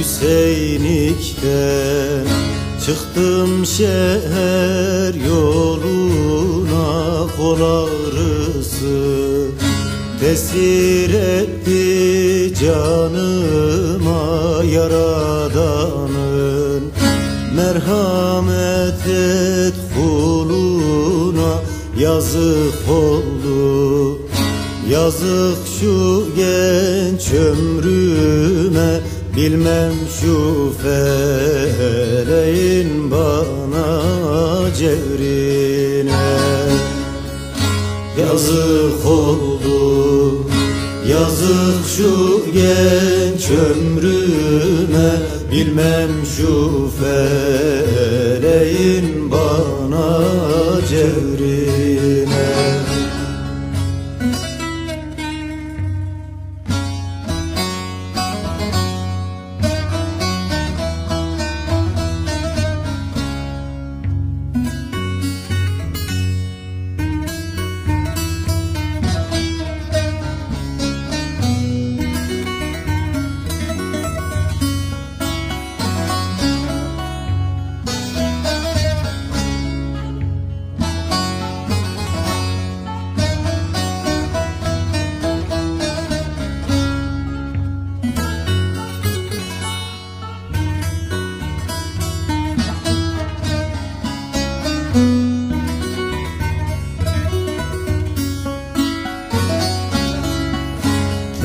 Hüseyinlik'ten Çıktım şehir yoluna kol ağrısı Tesir etti canıma yaradanın Merhamet et kuluna yazık oldu Yazık şu genç ömrüme Bilmem şu feleğin bana cevrine. Yazık oldu Yazık şu genç ömrüme. Bilmem şu feleğin bana cevrine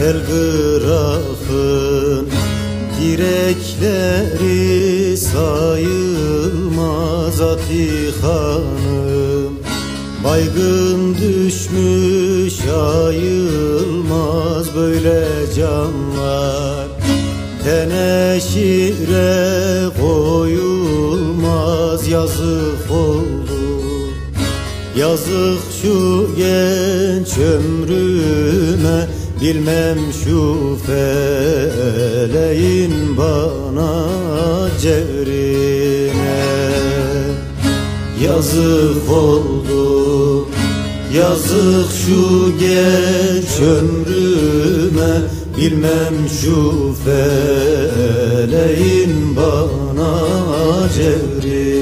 Telgrafın direkleri sayılmaz Atihanım Baygın düşmüş ayılmaz böyle canlar. Teneşire koyulmaz yazık oldu Yazık şu genç ömrüme Bilmem şu feleğin bana cevrine. Yazık oldu Yazık şu genç ömrüme. Bilmem şu feleğin bana cevrine